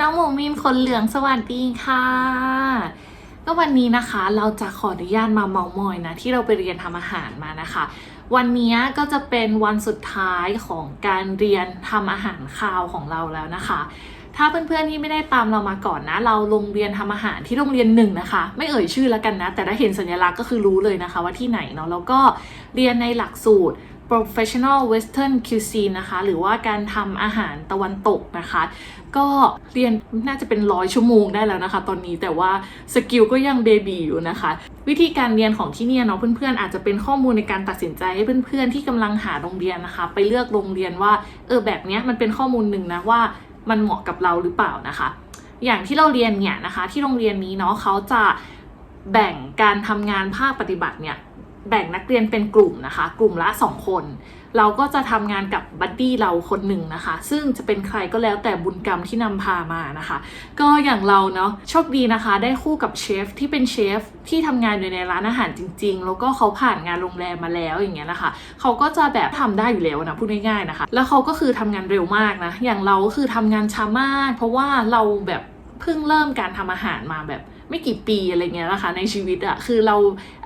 น้องหมูมินคนเหลืองสวัสดีค่ะ ก็วันนี้นะคะเราจะขออนุญาตมาเมามอยนะ ที่เราไปเรียนทำอาหารมานะคะ วันนี้ก็จะเป็นวันสุดท้ายของการเรียนทำอาหารคาวของเราแล้วนะคะ ถ้าเพื่อนๆที่ไม่ได้ตามเรามาก่อนนะ เราโรงเรียนทำอาหารที่โรงเรียนหนึ่งนะคะ ไม่เอ่ยชื่อแล้วกันนะ แต่ถ้าเห็นสัญลักษณ์ก็คือรู้เลยนะคะ ว่าที่ไหนเนาะแล้วก็เรียนในหลักสูตร professional western cuisine นะคะ หรือว่าการทำอาหารตะวันตกนะคะ ก็เรียนน่าจะเป็นร้อยชั่วโมงได้แล้วนะคะ ตอนนี้แต่ว่าสกิลก็ยังเบบีอยู่นะคะ วิธีการเรียนของที่นี่เนาะเพื่อนๆ อาจจะเป็นข้อมูลในการตัดสินใจให้เพื่อนๆ ที่กำลังหาโรงเรียนนะคะ ไปเลือกโรงเรียนว่าเออแบบเนี้ยมันเป็นข้อมูลหนึ่งนะว่ามันเหมาะกับเราหรือเปล่านะคะ อย่างที่เราเรียนเนี่ยนะคะ ที่โรงเรียนนี้เนาะเขาจะแบ่งการทำงานภาคปฏิบัติเนี่ย แบ่งนักเรียนเป็นกลุ่มนะคะ กลุ่มละ 2 คน เราก็จะทำงานกับบัดดี้เราคนหนึ่งนะคะ ซึ่งจะเป็นใครก็แล้วแต่บุญกรรมที่นำพามานะคะ ก็อย่างเราเนาะโชคดีนะคะ ได้คู่กับเชฟที่เป็นเชฟที่ทำงานอยู่ในร้านอาหารจริง ๆ แล้วก็เขาผ่านงานโรงแรมมาแล้วอย่างเงี้ยนะคะเขาก็จะแบบทำได้อยู่แล้วนะพูดง่ายๆนะคะ แล้วเขาก็คือทำงานเร็วมากนะอย่างเราก็คือทำงานช้ามาก เพราะว่าเราแบบเพิ่งเริ่มการทำอาหารมาแบบ ไม่กี่ปีอะไรเงี้ยนะคะในชีวิตอะคือเรา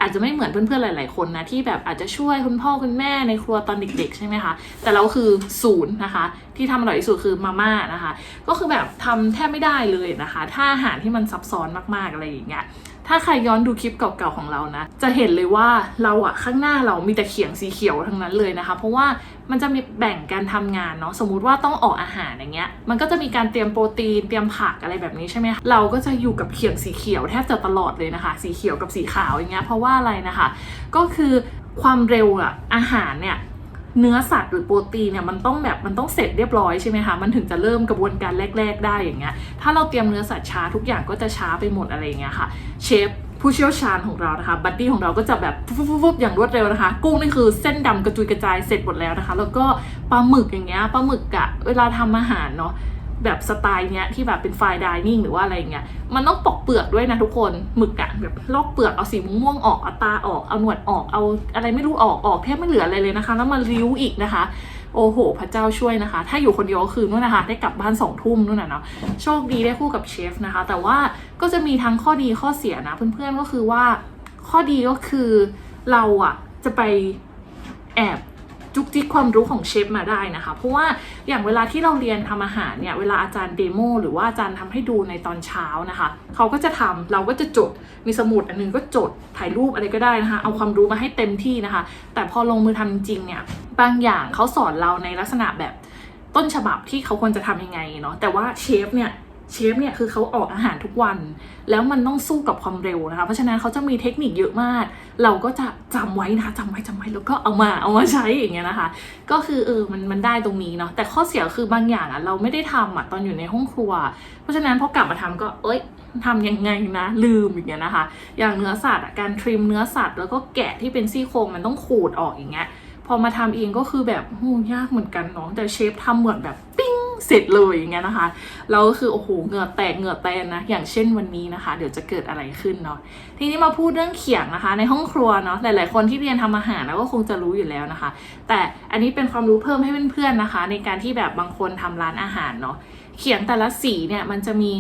อาจจะไม่เหมือนเพื่อนๆหลาย ๆคนนะที่แบบอาจจะช่วยคุณพ่อคุณแม่ในครัวตอนเด็ก ๆ ใช่ไหมคะแต่เราคือศูนย์นะคะที่ทำอร่อยที่สุดคือมาม่านะคะ ก็คือแบบทำแทบไม่ได้เลยนะคะ ถ้าอาหารที่มันซับซ้อนมากๆอะไรอย่างเงี้ยถ้าใครย้อนดูคลิปเก่าๆของเรานะ จะเห็นเลยว่าเราอะข้างหน้าเรามีแต่เขียงสีเขียวทั้งนั้นเลยนะคะ เพราะว่ามันจะมีแบ่งการทำงานเนาะสมมุติว่าต้องออกอาหารอย่างเงี้ย มันก็จะมีการเตรียมโปรตีนเตรียมผักอะไรแบบนี้ใช่ไหมคะเราก็จะอยู่กับเขียงสีเขียวแทบจะตลอดเลยนะคะ สีเขียวกับสีขาวอย่างเงี้ยเพราะว่าอะไรนะคะ ก็คือความเร็วอะอาหารเนี่ย เนื้อสัตว์หรือโปรตีนเนี่ยมันต้องแบบมันต้องเสร็จเรียบร้อยใช่ไหมคะมันถึงจะเริ่มกระบวนการแรก ๆ ได้อย่างเงี้ยถ้าเราเตรียมเนื้อสัตว์ช้าทุกอย่างก็จะช้าไปหมดอะไรอย่างเงี้ยค่ะเชฟผู้เชี่ยวชาญของเรานะคะบัตตี้ของเราก็จะแบบฟุบๆอย่างรวดเร็วนะคะ กุ้งนี่คือเส้นดำกระจุยกระจายเสร็จหมดแล้วนะคะ แล้วก็ปลาหมึกอย่างเงี้ยปลาหมึกอะเวลาทำอาหารเนาะ แบบสไตล์เนี้ยที่แบบเป็นไฟดิเนิ่งหรือว่าอะไรเงี้ยมันต้องปอกเปลือกด้วยนะทุกคนหมึกอะแบบลอกเปลือกเอาสีม่วงๆออกเอาตาออกเอาหนวดออกเอาอะไรไม่รู้ออกออกแทบไม่เหลืออะไรเลยนะคะ แล้วมาริ้วอีกนะคะ โอ้โห พระเจ้าช่วยนะคะ ถ้าอยู่คนเดียวก็คือนู่นนะคะ ได้กลับบ้านสองทุ่มนู่นน่ะเนาะโชคดีได้คู่กับเชฟนะคะ แต่ว่าก็จะมีทั้งข้อดีข้อเสียนะ เพื่อนๆก็คือว่าข้อดีก็คือเราอะจะไปแอบ จุกจิกความรู้ของเชฟมาได้นะคะ เพราะว่าอย่างเวลาที่เราเรียนทำอาหารเนี่ยเวลาอาจารย์เดโมหรือว่าอาจารย์ทำให้ดูในตอนเช้านะคะเขาก็จะทำเราก็จะจดมีสมุดอันนึงก็จดถ่ายรูปอะไรก็ได้นะคะ เอาความรู้มาให้เต็มที่นะคะ แต่พอลงมือทำจริงเนี่ยบางอย่างเขาสอนเราในลักษณะแบบต้นฉบับที่เขาควรจะทำยังไงเนาะแต่ว่าเชฟเนี่ย เชฟเนี่ยคือเขาออกอาหารทุกวัน แล้วมันต้องสู้กับความเร็วนะคะ เพราะฉะนั้นเขาจะมีเทคนิคเยอะมาก เราก็จะจำไว้นะคะจำไว้จำไว้แล้วก็เอามาเอามาใช้อย่างเงี้ยนะคะ ก็คือเออมันมันได้ตรงนี้เนาะแต่ข้อเสียคือบางอย่างอะเราไม่ได้ทำอะตอนอยู่ในห้องครัว เพราะฉะนั้นพอกลับมาทำก็เอ้ยทำยังไงนะ ลืมอย่างเงี้ยนะคะ อย่างเนื้อสัตว์อะการทริมเนื้อสัตว์แล้วก็แกะที่เป็นซี่โครงมันต้องขูดออกอย่างเงี้ยพอมาทำเองก็คือแบบโหยากเหมือนกันเนาะแต่เชฟทำเหมือนแบบปิ้ง เสร็จเลยอย่างเงี้ยนะคะแล้วก็คือโอ้โหเหงื่อแตกเหงื่อแตนนะอย่างเช่นวันนี้นะคะ เดี๋ยวจะเกิดอะไรขึ้นเนาะทีนี้มาพูดเรื่องเขียงนะคะ ในห้องครัวเนาะหลาย ๆ คนที่เรียนทำอาหารแล้วก็คงจะรู้อยู่แล้วนะคะ แต่อันนี้เป็นความรู้เพิ่มให้เพื่อนๆนะคะ ในการที่แบบบางคนทำร้านอาหารเนาะเขียงแต่ละสีเนี่ยมันจะมี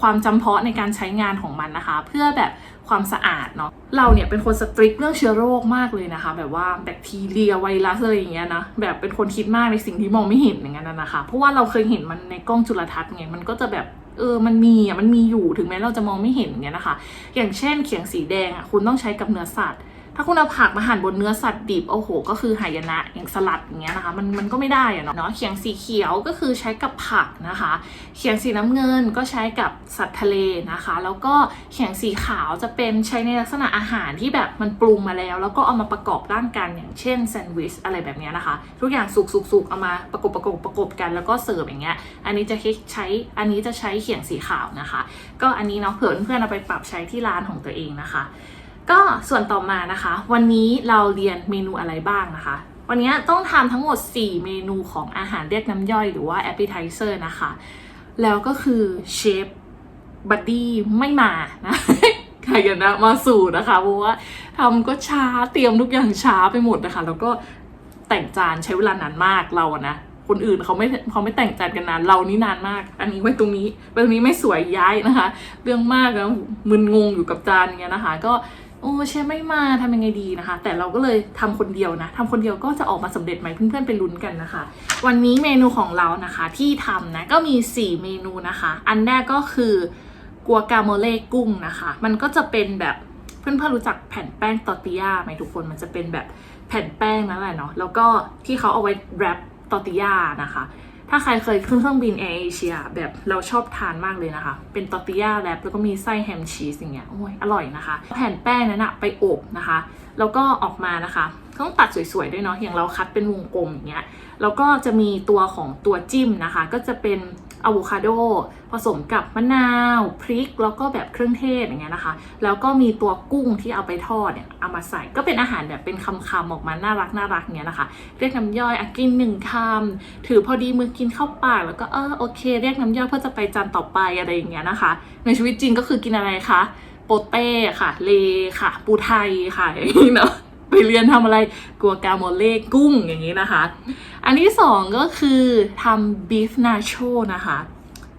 ความจำเพาะในการใช้งานของมันนะคะ เพื่อแบบ ความสะอาดเนาะเราเนี่ยเป็นคนสตริกเรื่องเชื้อโรคมากเลยนะคะ แบบว่าแบคทีเรียไวรัสอะไรอย่างเงี้ยนะแบบเป็นคนคิดมากในสิ่งที่มองไม่เห็นอย่างนั้นนะนะคะเพราะว่าเราเคยเห็นมันในกล้องจุลทรรศน์ไงมันก็จะแบบเออ มันมีอะ มันมีอยู่ ถึงแม้เราจะมองไม่เห็นอย่างเงี้ยนะคะ อย่างเช่นเขียงสีแดงอะ คุณต้องใช้กับเนื้อสัตว์ ถ้าคุณเอาผักมาหั่นบนเนื้อสัตว์ดิบโอ้โห ก็คือหายนะอย่างสลัดอย่างเงี้ยนะคะมันมันก็ไม่ได้อะเนาะเนาะเขียงสีเขียวก็คือใช้กับผักนะคะ เขียงสีน้ำเงินก็ใช้กับสัตว์ทะเลนะคะ แล้วก็เขียงสีขาวจะเป็นใช้ในลักษณะอาหารที่แบบมันปรุงมาแล้ว แล้วก็เอามาประกอบร่างกันอย่างเช่นแซนด์วิชอะไรแบบเนี้ยนะคะ ทุกอย่างสุกสุกสุกเอามาประกบประกบประกบกันแล้วก็เสิร์ฟอย่างเงี้ยอันนี้จะใช้อันนี้จะใช้เขียงสีขาวนะคะ ก็อันนี้เนาะเผื่อเพื่อนๆเอาไปปรับใช้ที่ร้านของตัวเองนะคะ ก็ส่วนต่อมานะคะ วันนี้เราเรียนเมนูอะไรบ้างนะคะ วันนี้ต้องทำทั้งหมด 4 เมนูของอาหารเรียกน้ำย่อยหรือว่า appetizer นะคะ แล้วก็คือเชฟบัดดี้ไม่มานะใครกันนะมาสู่นะคะเพราะว่าทำก็ช้าเตรียมทุกอย่างช้าไปหมดนะคะ แล้วก็แต่งจานใช้เวลานานมากเราอะนะคนอื่นเขาไม่เขาไม่แต่งจานกันนานเรานี่นานมาก อันนี้ไว้ตรงนี้ไว้ตรงนี้ไม่สวยย้ายนะคะ เรื่องมากแล้วมึนงงอยู่กับจานอย่างเงี้ยนะคะ ก็ โอ้เชฟไม่มาทำยังไงดีนะคะ แต่เราก็เลยทำคนเดียวนะทำคนเดียวก็จะออกมาสำเร็จไหมเพื่อนๆไปลุ้นกันนะคะ วันนี้เมนูของเรานะคะที่ทำนะก็มี 4 เมนูนะคะ อันแรกก็คือกัวกาโมเล่กุ้งนะคะ มันก็จะเป็นแบบเพื่อนๆรู้จักแผ่นแป้งตอร์ติยาไหมทุกคนมันจะเป็นแบบแผ่นแป้งนั่นแหละเนาะแล้วก็ที่เขาเอาไว้แรปตอร์ติยานะคะ ถ้าใครเคยขึ้นเครื่องบินแอร์เอเชียแบบเราชอบทานมากเลยนะคะ เป็นตอร์ติยาแรปแล้วก็มีไส้แฮมชีสอย่างเงี้ยโอ้ยอร่อยนะคะ แผ่นแป้งนั้นอะไปอบนะคะ แล้วก็ออกมานะคะต้องตัดสวยๆด้วยเนาะอย่างเราคัดเป็นวงกลมอย่างเงี้ยแล้วก็จะมีตัวของตัวจิ้มนะคะ ก็จะเป็น อะโวคาโดผสมกับมะนาวพริก แล้วก็แบบเครื่องเทศอย่างเงี้ยนะคะ แล้วก็มีตัวกุ้งที่เอาไปทอดเนี่ยเอามาใส่ก็เป็นอาหารแบบเป็นคำๆออกมาน่ารักน่ารักเงี้ยนะคะ เรียกน้ำย่อยอกินหนึ่งคำถือพอดีมือกินเข้าปากแล้วก็เออโอเค เรียกน้ำย่อยเพื่อจะไปจานต่อไปอะไรอย่างเงี้ยนะคะ ในชีวิตจริงก็คือกินอะไรคะโปเต้ค่ะเลค่ะ ปูไทยค่ะอย่างนี้เนาะ ไปเรียนทำอะไรกัวกาโมเล่กุ้งอย่างนี้นะคะ อันที่สองก็คือทำบีฟนาโชนะคะ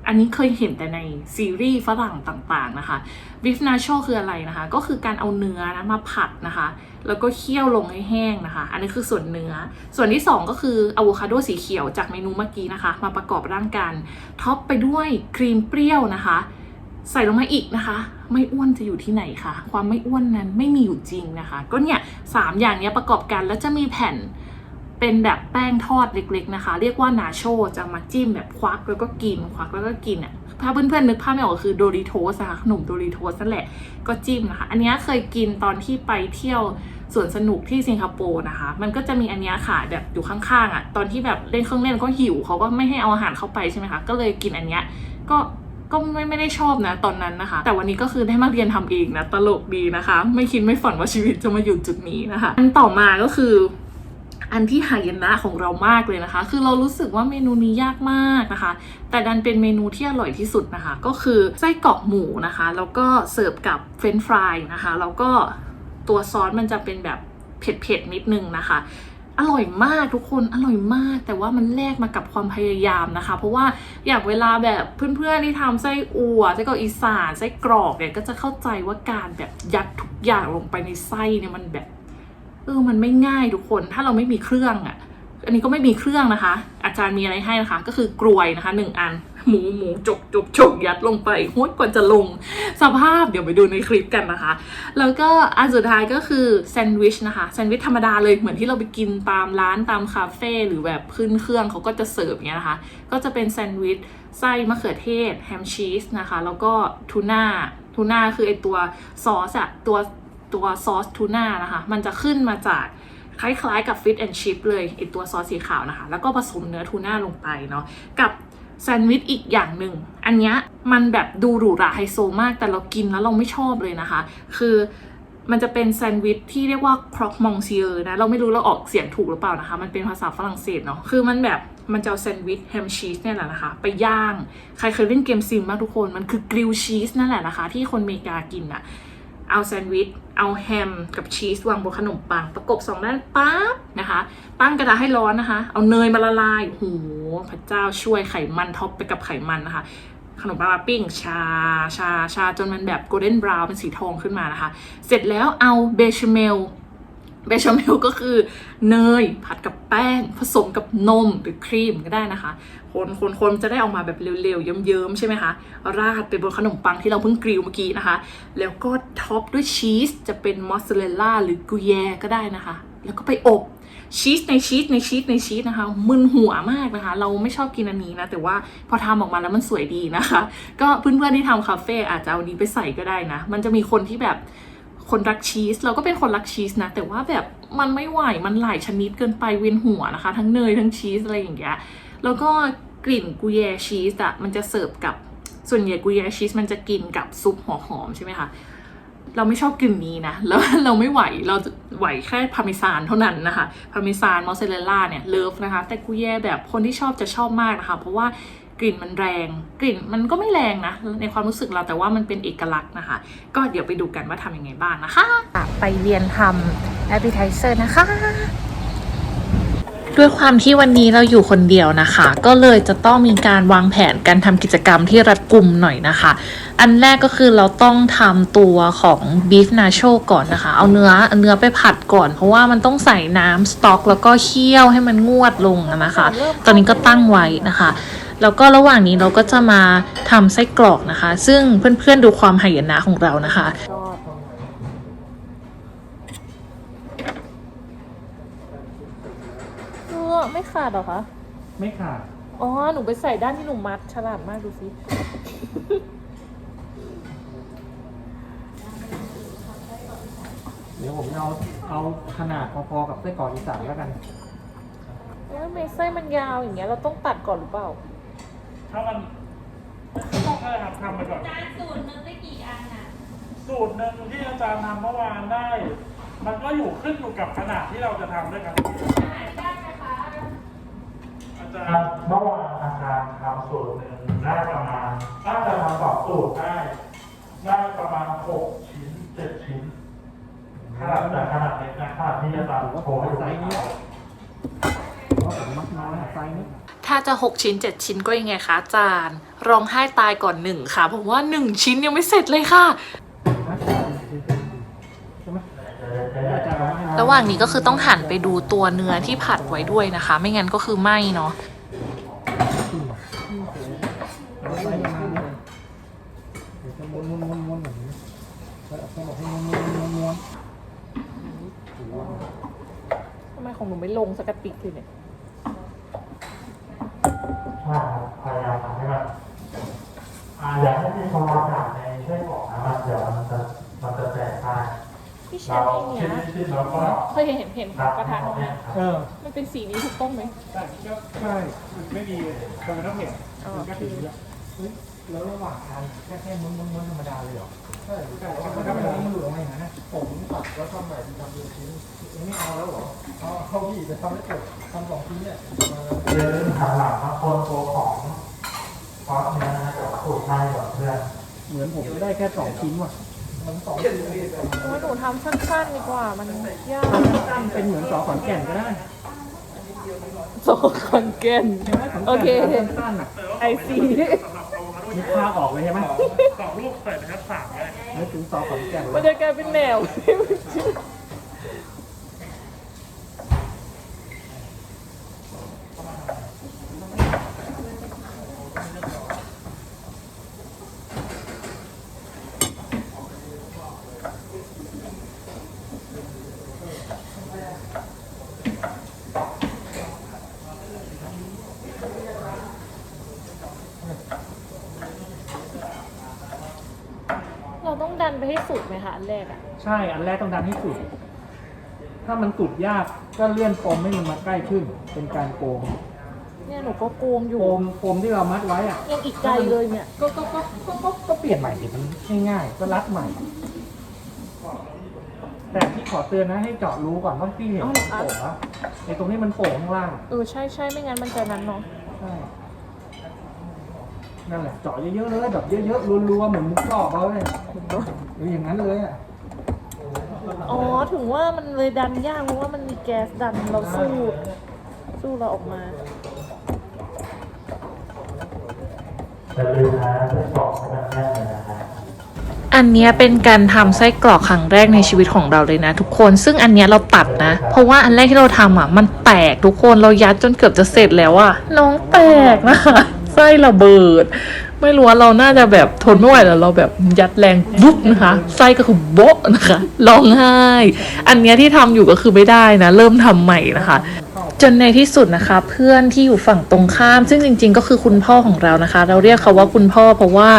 อันนี้เคยเห็นแต่ในซีรีส์ฝรั่งต่างๆนะคะบีฟนาโชคืออะไรนะคะ ก็คือการเอาเนื้อนะมาผัดนะคะ แล้วก็เคี่ยวลงให้แห้งนะคะ อันนี้คือส่วนเนื้อ ส่วนที่สองก็คืออะโวคาโดสีเขียวจากเมนูเมื่อกี้นะคะ มาประกอบร่างกันท็อปไปด้วยครีมเปรี้ยวนะคะ ใส่ลงมาอีกนะคะ ไม่อ้วนจะอยู่ที่ไหนคะความไม่อ้วนนั้นไม่มีอยู่จริงนะคะ ก็เนี่ยสามอย่างนี้ประกอบกันแล้วจะมีแผ่นเป็นแบบแป้งทอดเล็กๆนะคะ เรียกว่านาโชจะมาจิ้มแบบควักแล้วก็กินควักแล้วก็กินอะถ้าเพื่อนๆนึกภาพไม่ออกคือโดริโทสนะคะขนมโดริโทสนั่นแหละก็จิ้มนะคะ อันนี้เคยกินตอนที่ไปเที่ยวสวนสนุกที่สิงคโปร์นะคะ มันก็จะมีอันนี้ขายแบบอยู่ข้างๆอะตอนที่แบบเล่นเครื่องเล่นก็หิวเขาก็ไม่ให้เอาอาหารเข้าไปใช่ไหมคะก็เลยกินอันนี้ก็ ก็ไม่ไม่ได้ชอบนะตอนนั้นนะคะ แต่วันนี้ก็คือได้มาเรียนทำเองนะตลกดีนะคะ ไม่คิดไม่ฝันว่าชีวิตจะมาอยู่จุดนี้นะคะ อันต่อมาก็คืออันที่หายนะของเรามากเลยนะคะ คือเรารู้สึกว่าเมนูนี้ยากมากนะคะ แต่ดันเป็นเมนูที่อร่อยที่สุดนะคะ ก็คือไส้กรอกหมูนะคะ แล้วก็เสิร์ฟกับเฟรนช์ฟรายนะคะ แล้วก็ตัวซอสมันจะเป็นแบบเผ็ดๆนิดนึงนะคะ อร่อยมากทุกคนอร่อยมาก แต่ว่ามันแลกมากับความพยายามนะคะ เพราะว่าอย่างเวลาแบบเพื่อนๆที่ทำไส้อั่วไส้กรอกอีสานไส้กรอกเนี่ยก็จะเข้าใจว่าการแบบยัดทุกอย่างลงไปในไส้เนี่ยมันแบบเออมันไม่ง่ายทุกคน ถ้าเราไม่มีเครื่องอะ่ะ อันนี้ก็ไม่มีเครื่องนะคะ อาจารย์มีอะไรให้นะคะ ก็คือกลวยนะคะหนึ่งอัน หมูหมูจกจกจกยัดลงไปโห้ยกว่าจะลงสภาพเดี๋ยวไปดูในคลิปกันนะคะ แล้วก็อันสุดท้ายก็คือแซนด์วิชนะคะแซนด์วิชธรรมดาเลยเหมือนที่เราไปกินตามร้านตามคาเฟ่หรือแบบขึ้นเครื่องเขาก็จะเสิร์ฟอย่างเงี้ยนะคะ ก็จะเป็นแซนด์วิชไส้มะเขือเทศแฮมชีสนะคะ แล้วก็ทูน่าทูน่าคือไอตัวซอสอะตัวตัวซอสทูน่านะคะ มันจะขึ้นมาจากคล้ายๆกับฟิตแอนชิพเลยไอตัวซอสสีขาวนะคะ แล้วก็ผสมเนื้อทูน่าลงไปเนาะกับ แซนด์วิชอีกอย่างหนึ่ง อันเนี้ยมันแบบดูหรูหราไฮโซมากแต่เรากินแล้วเราไม่ชอบเลยนะคะ คือมันจะเป็นแซนด์วิชที่เรียกว่าครอกมองซีเออร์นะ เราไม่รู้เราออกเสียงถูกหรือเปล่านะคะ มันเป็นภาษาฝรั่งเศสเนาะคือมันแบบมันจะเอาแซนด์วิชแฮมชีสเนี่ยแหละนะคะ ไปย่าง ใครเคยเล่นเกมซิมบ้างทุกคน มันคือกริลชีสนั่นแหละนะคะ ที่คนอเมริกากินอะ เอาแซนด์วิช เอาแฮมกับชีสวางบนขนมปัง ประกบสองด้านปั๊บนะคะ ตั้งกระทะให้ร้อนนะคะ เอาเนยมาละลายโอ้โหพระเจ้าช่วยไขมันท็อปไปกับไขมันนะคะ ขนมปังปิ้งชาชาชาจนมันแบบโกลเด้นบราวน์เป็นสีทองขึ้นมานะคะ เสร็จแล้วเอาเบชเมล เบชาเมลก็คือเนยผัดกับแป้ง ผสมกับนมหรือครีมก็ได้นะคะ คนคนคนจะได้ออกมาแบบเร็วๆ เยิ้มๆ ใช่ไหมคะ ราดไปบนขนมปังที่เราเพิ่งกริลเมื่อกี้นะคะ แล้วก็ท็อปด้วยชีสจะเป็นมอสซาเรลล่าหรือกุยแยก็ได้นะคะ แล้วก็ไปอบชีสในชีสในชีสในชีสนะคะมึนหัวมากนะคะ เราไม่ชอบกินอันนี้นะ แต่ว่าพอทำออกมาแล้วมันสวยดีนะคะ ก็เพื่อนๆที่ทำคาเฟ่อาจจะเอาอันนี้ไปใส่ก็ได้นะ มันจะมีคนที่แบบ คนรักชีส เราก็เป็นคนรักชีสนะ แต่ว่าแบบมันไม่ไหวมันหลายชนิดเกินไปเวียนหัวนะคะ ทั้งเนยทั้งชีสอะไรอย่างเงี้ยแล้วก็กลิ่นกุยแยชีสอะมันจะเสิร์ฟกับส่วนใหญ่กุยแยชีสมันจะกินกับซุปหัวหอมใช่ไหมคะเราไม่ชอบกลิ่นนี้นะแล้วเราไม่ไหวเราไหวแค่พาร์เมซานเท่านั้นนะคะพาร์เมซานมอสซาเรลล่าเนี่ยเลิฟนะคะ แต่กุยแยแบบคนที่ชอบจะชอบมากนะคะ เพราะว่า กลิ่นมันแรง กลิ่นมันก็ไม่แรงนะ ในความรู้สึกเราแต่ว่ามันเป็นเอกลักษณ์นะคะ ก็เดี๋ยวไปดูกันว่าทำยังไงบ้างนะคะ ไปเรียนทำ appetizer นะคะ ด้วยความที่วันนี้เราอยู่คนเดียวนะคะ ก็เลยจะต้องมีการวางแผนการทำกิจกรรมที่รัดกุมหน่อยนะคะ อันแรกก็คือเราต้องทำตัวของ beef nacho ก่อนนะคะ เอาเนื้อเนื้อไปผัดก่อน เพราะว่ามันต้องใส่น้ำสต๊อก แล้วก็เคี่ยวให้มันงวดลงนะคะ ตอนนี้ก็ตั้งไว้นะคะ แล้วก็ระหว่างนี้เราก็จะมาทำไส้กรอกนะคะ ซึ่งเพื่อนๆดูความหายนะของเรานะคะเออไม่ขาดหรอคะ ไม่ขาด อ๋อ หนูไปใส่ด้านที่หนูมัดฉลาดมากดูสิ เดี๋ยวผมเอาเอาขนาดพอๆกับไส้กรอกอีสานแล้วกัน แล้วทำไมไส้มันยาวอย่างเงี้ยเราต้องตัดก่อนหรือเปล่า ถ้ามันต้องเลยครับทำไปก่อนสูตรนึงได้กี่อันอะสูตรหนึ่งที่อาจารย์ทำเมื่อวานได้ มันก็อยู่ขึ้นอยู่กับขนาดที่เราจะทำด้วยกันได้ไหมคะอาจารย์เมื่อวานอาจารย์ทำสูตรหนึ่งได้ประมาณน่าจะทำสองสูตรได้ ได้ประมาณหกชิ้นเจ็ดชิ้นขนาดแต่ขนาดเล็กนะขนาดที่อาจารย์โชว์ให้ดู ไซส์นี้เพราะผมมักน้อยไซส์นี้ ถ้าจะ 6 ชิ้น 7 ชิ้นก็ยังไงคะอาจารย์ร้องไห้ตายก่อนหนึ่งค่ะเพราะว่า 1 ชิ้นยังไม่เสร็จเลยค่ะ ระหว่างนี้ก็คือต้องหันไปดูตัวเนื้อที่ผัดไว้ด้วยนะคะ ไม่งั้นก็คือไหม้เนาะทำไมของหนูไม่ลงสกกระติกเลยเนี่ย ใช่ครับพยายามทำให้มันอ่าอยากให้มีฟองอากาศในไส้กรอกนะมันเดี๋ยวมันจะมันจะแตกได้ พี่แชเรามป์ไอ้คิเนี้ดยคิดแล้วก็เคยเห็นเห็นรับกระทะให้ตรงแห้เนี้ยงครับเออมันเป็นสีนี้ถูกต้องไหมแต่ก็ใช่ไม่ดีคนมันต้องเห็นอ๋อมันก็ถือแล้วแล้วระหว่างทานแค่แค่ม้วนม้วนม้วนธรรมดาเลยเหรอใช่ใช่มันก็ไม่ได้มันหลุดออกมาอย่างนั้นนะผมตัดแล้วทำใหม่เป็นทำเป็นชิ้นไม่เอาแล้วเหรอเอาเข้าพี่จะทำให้เกิดทำสองชิ้นเนี่ยเดี๋ยวหันหลังมาคนตัวของซอสเนื้อนะเดี๋ยวสูตรให้ก่อนเพื่อนเหมือนผมได้แค่สองชิ้นว่ะมันสองชิ้น โอ้ยหนูทำสั้นๆดีกว่า มันยากตั้งเป็นเหมือนสอขอนแก่นก็ได้โซคอนเกนใช่ไหมขนแก่นโอเค สั้นๆอะไอซีนึกภาพออกเลยใช่ไหมสองลูกใส่นะครับสามเลยนึกถึงสอขอนแก่นเลมันยจะกลายเป็นแนว ต้องดันไปให้สุดไหมคะอันแรกอะใช่อันแรกต้องดันให้สุด ถ้ามันสุดยากก็เลื่อนปมให้มันมาใกล้ขึ้น เป็นการโกงเนี่ยหนูก็โกงอยู่ ปมปมที่เรามัดไว้อะยังอีกไกลเลยเนี่ย ก็ก็ก็ก็ก็ก็เปลี่ยนใหม่ดิมันง่ายๆก็รัดใหม่ แต่ที่ขอเตือนนะให้เจาะรูก่อนว่าที่เห็นมันโป่งแล้วไอ้ตรงนี้มันโป่งข้างล่าง เออใช่ใช่ไม่งั้นมันจะนั้นเนาะใช่ นั่นแหละเจาะเยอะๆเลยแบบเยอะๆรัวๆเหมือนมุกกรอบเอาเลยหรืออย่างนั้นเลยอะอ๋อถึงว่ามันเลยดันยากเพราะว่ามันมีแก๊สดันเราสู้ สู้เราออกมาอย่าลืมนะไส้กรอกให้มันแน่นเลยนะครับอันเนี้ยเป็นการทำไส้กรอกครั้งแรกในชีวิตของเราเลยนะ ทุกคนซึ่งอันเนี้ยเราตัดนะ เพราะว่าอันแรกที่เราทำอะมันแตกทุกคนเรายัดจนเกือบจะเสร็จแล้วอะน้องแตกนะคะ ไส้ระเบิด ไม่รู้ว่าเราน่าจะแบบทนไม่ไหวแล้วเราแบบยัดแรงบุ๊บนะคะไส้ก็คือโบ๊ะนะคะร้องไห้ อันเนี้ยที่ทำอยู่ก็คือไม่ได้นะ เริ่มทำใหม่นะคะจนในที่สุดนะคะเพื่อนที่อยู่ฝั่งตรงข้าม ซึ่งจริง ๆ ก็คือคุณพ่อของเรานะคะ เราเรียกเขาว่าคุณพ่อเพราะว่า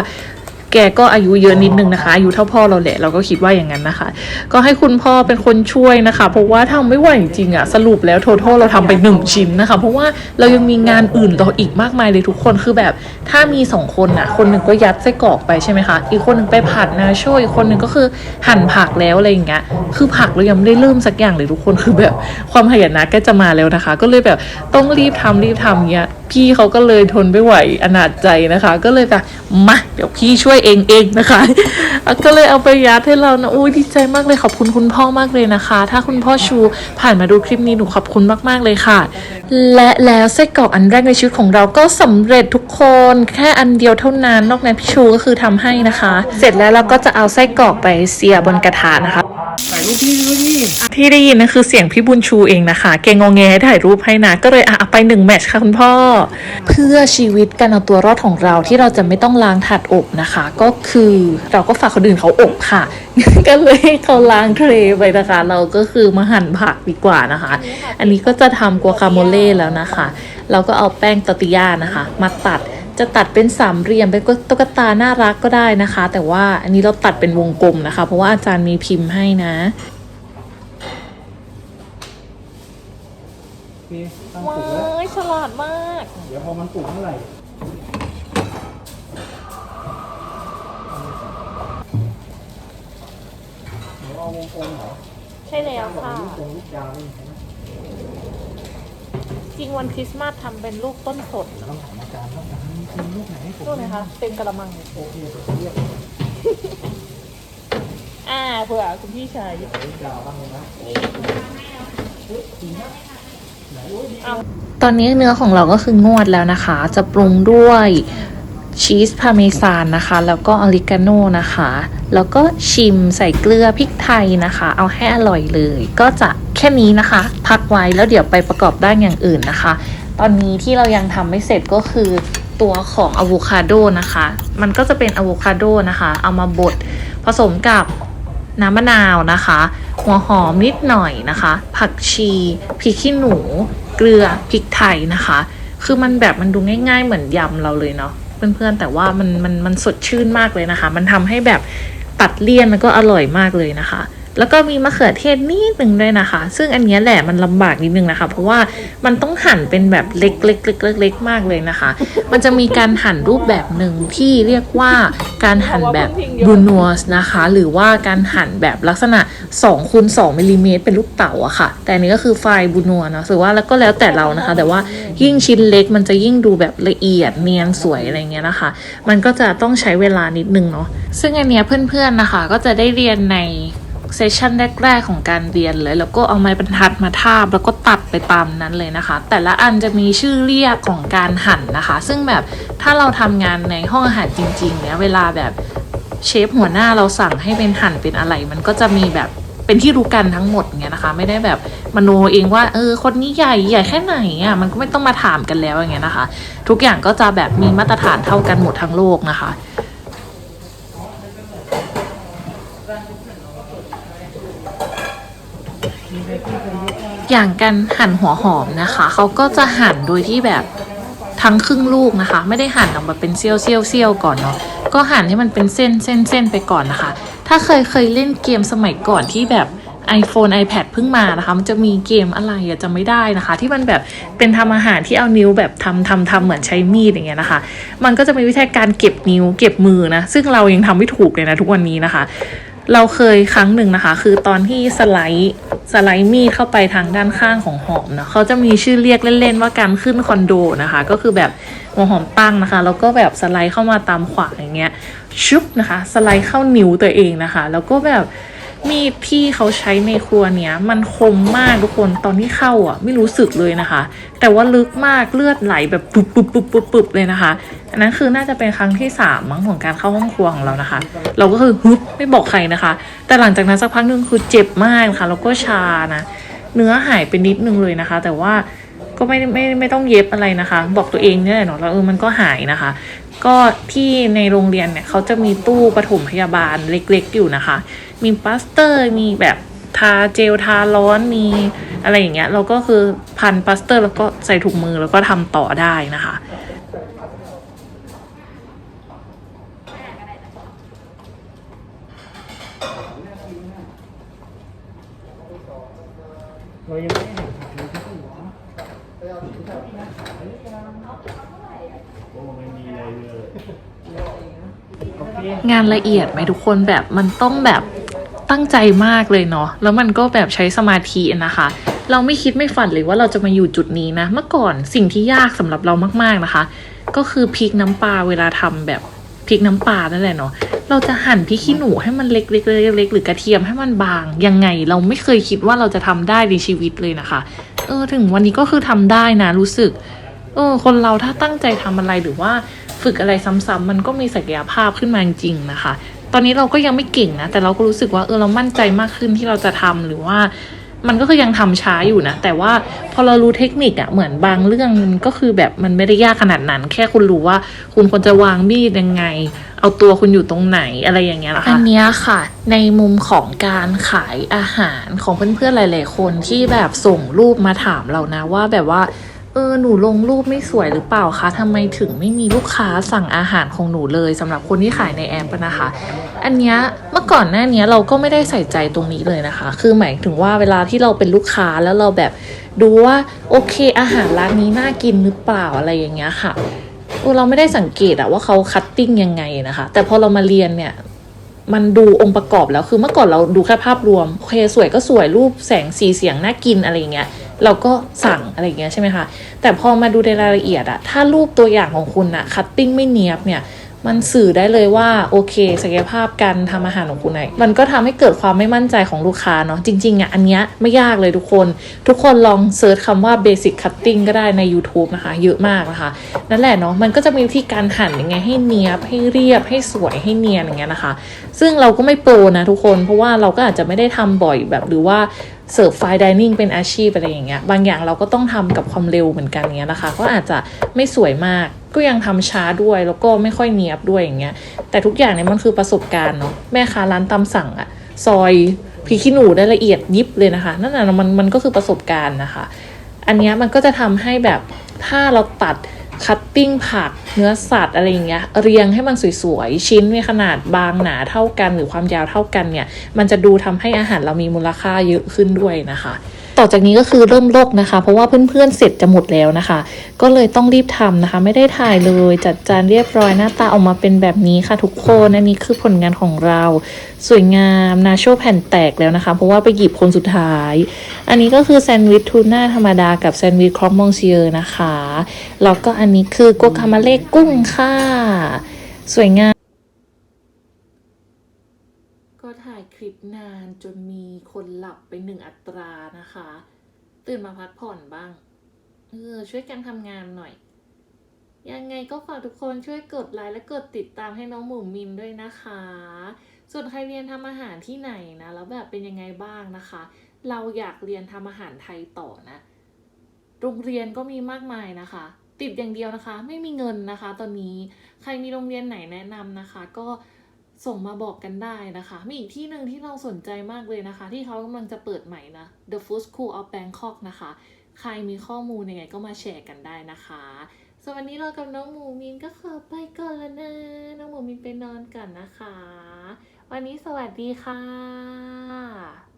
แกก็อายุเยอะนิดนึงนะคะ อายุเท่าพ่อเราแหละ เราก็คิดว่าอย่างนั้นนะคะ ก็ให้คุณพ่อเป็นคนช่วยนะคะ เพราะว่าทำไม่ไหวจริงอะสรุปแล้ว total เราทำไปหนึ่งชิ้นนะคะ เพราะว่าเรายังมีงานอื่นต่ออีกมากมายเลยทุกคนคือแบบถ้ามีสองคนอะคนหนึ่งก็ยัดไส้กรอกไปใช่ไหมคะ อีกคนหนึ่งไปผัดนาโชอีกคนหนึ่งก็คือหั่นผักแล้วอะไรอย่างเงี้ยคือผักเรายังไม่ได้เริ่มสักอย่างเลยทุกคนคือแบบความขยันนะก็จะมาแล้วนะคะ ก็เลยแบบต้องรีบทำรีบทำเงี้ย พี่เขาก็เลยทนไม่ไหวอนาจใจนะคะ ก็เลยแบบมาเดี๋ยวพี่ช่วยเองเองนะคะ ก็เลยเอาไปยัดให้เรานะอุ้ยดีใจมากเลยขอบคุณคุณพ่อมากเลยนะคะ ถ้าคุณพ่อชูผ่านมาดูคลิปนี้หนูขอบคุณมากๆเลยค่ะ และแล้วไส้กรอกอันแรกในชีวิตของเราก็สำเร็จทุกคนแค่อันเดียวเท่านั้นนอกนั้นพี่ชูก็คือทำให้นะคะ เสร็จแล้วเราก็จะเอาไส้กรอกไปเสียบนกระทะนะคะถ่ายรูปพี่ด้วยดิที่ได้ยินนั่นคือเสียงพี่บุญชูเองนะคะ เกงงงแงให้ถ่ายรูปให้นะก็เลยอะเอาไปหนึ่งแมทช์ค่ะคุณพ่อ เพื่อชีวิตการเอาตัวรอดของเราที่เราจะไม่ต้องล้างถาดอบนะคะ ก็คือเราก็ฝากคนอื่นเขาอบค่ะก็เลยเขาล้างเทรย์ไปนะคะ เราก็คือมาหั่นผักดีกว่านะคะ อันนี้ก็จะทำกัวคาโมเล่แล้วนะคะ เราก็เอาแป้งตอร์ติยานะคะ มาตัดจะตัดเป็นสามเหลี่ยมเป็นตุ๊กตาน่ารักก็ได้นะคะ แต่ว่าอันนี้เราตัดเป็นวงกลมนะคะ เพราะว่าอาจารย์มีพิมพ์ให้นะโอเคตั้งปลูกแล้ว ยฉลาดมาก เดี๋ยวพอมันปลูกเมื่อไหร่เดี๋ยวเอาวงกลมเหรอใช่แล้วบอกค่ะลูกกลมลูกยาวนี่ใช่ไหมจริงวันคริสต์มาสทำเป็นลูกต้นสดต้องถามอาจารย์ว่าอาจารย์มีลูกไหนให้ผมลูกไหนคะ เต็มกระมังเลยโอเคเดี๋ยวผมเรียกอ่าเผื่อคุณพี่ชายลูกยาวบ้างเลยนะเฮ้ยจริงนะไหนโอ้ยดี ตอนนี้เนื้อของเราก็คืองวดแล้วนะคะ จะปรุงด้วยชีสพาเมซานนะคะ แล้วก็ออริกาโนนะคะ แล้วก็ชิมใส่เกลือพริกไทยนะคะ เอาให้อร่อยเลย ก็จะแค่นี้นะคะ พักไว้แล้วเดี๋ยวไปประกอบด้านอย่างอื่นนะคะ ตอนนี้ที่เรายังทำไม่เสร็จก็คือตัวของอะโวคาโดนะคะ มันก็จะเป็นอะโวคาโดนะคะ เอามาบดผสมกับ น้ำมะนาวนะคะ หัวหอมนิดหน่อยนะคะ ผักชีพริกขี้หนู เกลือพริกไทยนะคะ คือมันแบบมันดูง่าย ๆ เหมือนยำเราเลยเนาะเพื่อนๆแต่ว่ามันมันมันสดชื่นมากเลยนะคะ มันทำให้แบบตัดเลี่ยนมันก็อร่อยมากเลยนะคะ แล้วก็มีมะเขือเทศนิดหนึ่งด้วยนะคะ ซึ่งอันนี้แหละมันลำบากนิดนึงนะคะ เพราะว่ามันต้องหั่นเป็นแบบเล็กๆเล็กๆเล็กๆมากเลยนะคะ มันจะมีการหั่นรูปแบบหนึ่งที่เรียกว่าการหั่นแบบบูนัวสนะคะ หรือว่าการหั่นแบบลักษณะ2คูณ2มิลลิเมตรเป็นลูกเต๋าอะค่ะ แต่อันนี้ก็คือไฟบูนัวนะถือว่าแล้วก็แล้วแต่เรานะคะ แต่ว่ายิ่งชิ้นเล็กมันจะยิ่งดูแบบละเอียดเนียนสวยอะไรเงี้ยนะคะ มันก็จะต้องใช้เวลานิดนึงเนาะซึ่งอันเนี้ยเพื่อนๆนะคะ ก็จะได้เรียนใน เซสชันแรก ๆ ของการเรียนเลย แล้วก็เอาไม้บรรทัดมาทาบ แล้วก็ตัดไปตามนั้นเลยนะคะ แต่ละอันจะมีชื่อเรียกของการหั่นนะคะ ซึ่งแบบถ้าเราทำงานในห้องอาหารจริงๆเนี่ยเวลาแบบเชฟหัวหน้าเราสั่งให้เป็นหั่นเป็นอะไร มันก็จะมีแบบเป็นที่รู้กันทั้งหมดเงี้ยนะคะ ไม่ได้แบบมโนเองว่าเออคนนี้ใหญ่ใหญ่แค่ไหนอะมันก็ไม่ต้องมาถามกันแล้วอย่างเงี้ยนะคะ ทุกอย่างก็จะแบบมีมาตรฐานเท่ากันหมดทั้งโลกนะคะ อย่างการหั่นหัวหอมนะคะเขาก็จะหั่นโดยที่แบบทั้งครึ่งลูกนะคะ ไม่ได้หั่นออกมาเป็นเซี่ยวเซี่ยวเซี่ยวก่อนเนาะก็หั่นให้มันเป็นเส้นเส้นเส้นไปก่อนนะคะ ถ้าเคยเคยเล่นเกมสมัยก่อนที่แบบ iPhone iPad เพิ่งมานะคะ มันจะมีเกมอะไรอะจะไม่ได้นะคะ ที่มันแบบเป็นทำอาหารที่เอานิ้วแบบทำทำทำเหมือนใช้มีดอย่างเงี้ยนะคะ มันก็จะมีวิธีการเก็บนิ้วเก็บมือนะ ซึ่งเรายังทำไม่ถูกเลยนะทุกวันนี้นะคะ เราเคยครั้งหนึ่งนะคะ คือตอนที่สไลด์สไลด์มีดเข้าไปทางด้านข้างของหอมนะเขาจะมีชื่อเรียกเล่นๆว่าการขึ้นคอนโดนะคะ ก็คือแบบหัวหอมตั้งนะคะแล้วก็แบบสไลด์เข้ามาตามขวางอย่างเงี้ยชุบนะคะ สไลด์เข้านิ้วตัวเองนะคะ แล้วก็แบบ มีดที่เขาใช้ในครัวเนี้ยมันคมมากทุกคนตอนที่เข้าอะ ไม่รู้สึกเลยนะคะ แต่ว่าลึกมากเลือดไหลแบบปุบปุบปุบปุบปุบเลยนะคะ อันนั้นคือน่าจะเป็นครั้งที่สามมั้งของการเข้าห้องครัวของเรานะคะ เราก็คือฮึบไม่บอกใครนะคะ แต่หลังจากนั้นสักพักนึงคือเจ็บมากนะคะแล้วก็ชานะเนื้อหายไปนิดนึงเลยนะคะ แต่ว่าก็ไม่ไม่ไม่ต้องเย็บอะไรนะคะ บอกตัวเองเนี่ยเนาะแล้วเออมันก็หายนะคะ ก็ที่ในโรงเรียนเนี่ยเขาจะมีตู้ปฐมพยาบาลเล็กๆอยู่นะคะ มีปลาสเตอร์มีแบบทาเจลทาร้อนมีอะไรอย่างเงี้ยเราก็คือพันปลาสเตอร์ แล้วก็ใส่ถุงมือแล้วก็ทำต่อได้นะคะเรายังไม่ได้เห็นผักเลยที่หัว โอ้ไม่มีอะไรเลย โอเค งานละเอียดไหมทุกคนแบบมันต้องแบบตั้งใจมากเลยเนาะแล้วมันก็แบบใช้สมาธินะคะ เราไม่คิดไม่ฝันเลยว่าเราจะมาอยู่จุดนี้นะ เมื่อก่อนสิ่งที่ยากสำหรับเรามากๆนะคะ ก็คือพริกน้ำปลาเวลาทำแบบพริกน้ำปลานั่นแหละเนาะเราจะหั่นพริกขี้หนูให้มันเล็กๆๆๆหรือกระเทียมให้มันบาง ยังไงเราไม่เคยคิดว่าเราจะทำได้ในชีวิตเลยนะคะ เออถึงวันนี้ก็คือทำได้นะรู้สึกเออคนเราถ้าตั้งใจทำอะไรหรือว่า ฝึกอะไรซ้ำๆมันก็มีศักยภาพขึ้นมาจริงนะคะ ตอนนี้เราก็ยังไม่เก่งนะ แต่เราก็รู้สึกว่าเออเรามั่นใจมากขึ้นที่เราจะทำหรือว่า มันก็คือยังทำช้าอยู่นะ แต่ว่าพอเรารู้เทคนิคอะเหมือนบางเรื่องมันก็คือแบบมันไม่ได้ยากขนาดนั้น แค่คุณรู้ว่าคุณควรจะวางมีดยังไง เอาตัวคุณอยู่ตรงไหนอะไรอย่างเงี้ยนะคะอันเนี้ยค่ะ ในมุมของการขายอาหารของเพื่อนๆหลาย ๆ คนที่แบบส่งรูปมาถามเรานะว่าแบบว่า เออหนูลงรูปไม่สวยหรือเปล่าคะทำไมถึงไม่มีลูกค้าสั่งอาหารของหนูเลยสำหรับคนที่ขายในแอปอะนะคะ อันเนี้ยเมื่อก่อนหน้าเนี้ยเราก็ไม่ได้ใส่ใจตรงนี้เลยนะคะ คือหมายถึงว่าเวลาที่เราเป็นลูกค้าแล้วเราแบบดูว่าโอเคอาหารร้านนี้น่ากินหรือเปล่าอะไรอย่างเงี้ยค่ะเออเราไม่ได้สังเกตอะว่าเขาคัตติ้งยังไงนะคะ แต่พอเรามาเรียนเนี่ยมันดูองค์ประกอบแล้วคือเมื่อก่อนเราดูแค่ภาพรวมโอเคสวยก็สวยรูปแสงสีเสียงน่ากินอะไรอย่างเงี้ย เราก็สั่งอะไรอย่างเงี้ยใช่ไหมคะ แต่พอมาดูในรายละเอียดอะถ้ารูปตัวอย่างของคุณอะคัตติ้งไม่เนียบเนี่ยมันสื่อได้เลยว่าโอเคศักยภาพการทำอาหารของคุณไหนมันก็ทำให้เกิดความไม่มั่นใจของลูกค้าเนาะจริงๆอะอันเนี้ยไม่ยากเลยทุกคน ทุกคนลองเซิร์ชคำว่า basic cutting ก็ได้ใน YouTube นะคะ เยอะมากนะคะ นั่นแหละเนาะมันก็จะมีวิธีการหั่นยังไงให้เนียบให้เรียบให้สวยให้เนียนอย่างเงี้ยนะคะ ซึ่งเราก็ไม่โปรนะทุกคนเพราะว่าเราก็อาจจะไม่ได้ทำบ่อยแบบหรือว่า เสิร์ฟไฟดิเนิ่งเป็นอาชีพอะไรอย่างเงี้ยบางอย่างเราก็ต้องทำกับความเร็วเหมือนกันเงี้ยนะคะ ก็อาจจะไม่สวยมากก็ยังทำช้าด้วยแล้วก็ไม่ค่อยเนียบด้วยอย่างเงี้ย แต่ทุกอย่างเนี่ยมันคือประสบการณ์เนาะแม่ค้าร้านตามสั่งอะซอยพริกขี้หนูได้ละเอียดยิบเลยนะคะ นั่นน่ะมันมันก็คือประสบการณ์นะคะ อันเนี้ยมันก็จะทำให้แบบถ้าเราตัด คัตติ้งผักเนื้อสัตว์อะไรอย่างเงี้ยเรียงให้มันสวยๆ ชิ้นมีขนาดบางหนาเท่ากัน หรือความยาวเท่ากันเนี่ย มันจะดูทำให้อาหารเรามีมูลค่าเยอะขึ้นด้วยนะคะ ต่อจากนี้ก็คือเริ่มลกนะคะ เพราะว่าเพื่อนๆเสร็จจะหมดแล้วนะคะ ก็เลยต้องรีบทำนะคะ ไม่ได้ถ่ายเลยจัดจานเรียบร้อยหน้าตาออกมาเป็นแบบนี้ค่ะทุกคนอันนี้คือผลงานของเรา สวยงามนาโชแผ่นแตกแล้วนะคะ เพราะว่าไปหยิบคนสุดท้าย อันนี้ก็คือแซนด์วิชทูน่าธรรมดากับแซนด์วิชครอมมองเซียร์นะคะแล้วก็อันนี้คือกัวคามาเล่กุ้งค่ะ สวยงาม ก็ถ่ายค ลิปนานจนมีคนหลับไปหนึ่งอัตรานะคะ ตื่นมาพักผ่อนบ้าง เออ ช่วยกันทำงานหน่อย ยังไงก็ฝากทุกคนช่วยกดไลค์และกดติดตามให้น้องหมูมินด้วยนะคะ ส่วนใครเรียนทำอาหารที่ไหนนะ แล้วแบบเป็นยังไงบ้างนะคะ เราอยากเรียนทำอาหารไทยต่อนะ โรงเรียนก็มีมากมายนะคะติดอย่างเดียวนะคะ ไม่มีเงินนะคะ ตอนนี้ใครมีโรงเรียนไหนแนะนำนะคะ ก็ ส่งมาบอกกันได้นะคะ มีอีกที่หนึ่งที่เราสนใจมากเลยนะคะ ที่เขากำลังจะเปิดใหม่นะ The Food School of Bangkok นะคะ ใครมีข้อมูลยังไงก็มาแชร์กันได้นะคะสวันนี้เรากับน้องหมูมินก็ขอไปก่อนแล้วนะ น้องหมูมินไปนอนก่อนนะคะ วันนี้สวัสดีค่ะ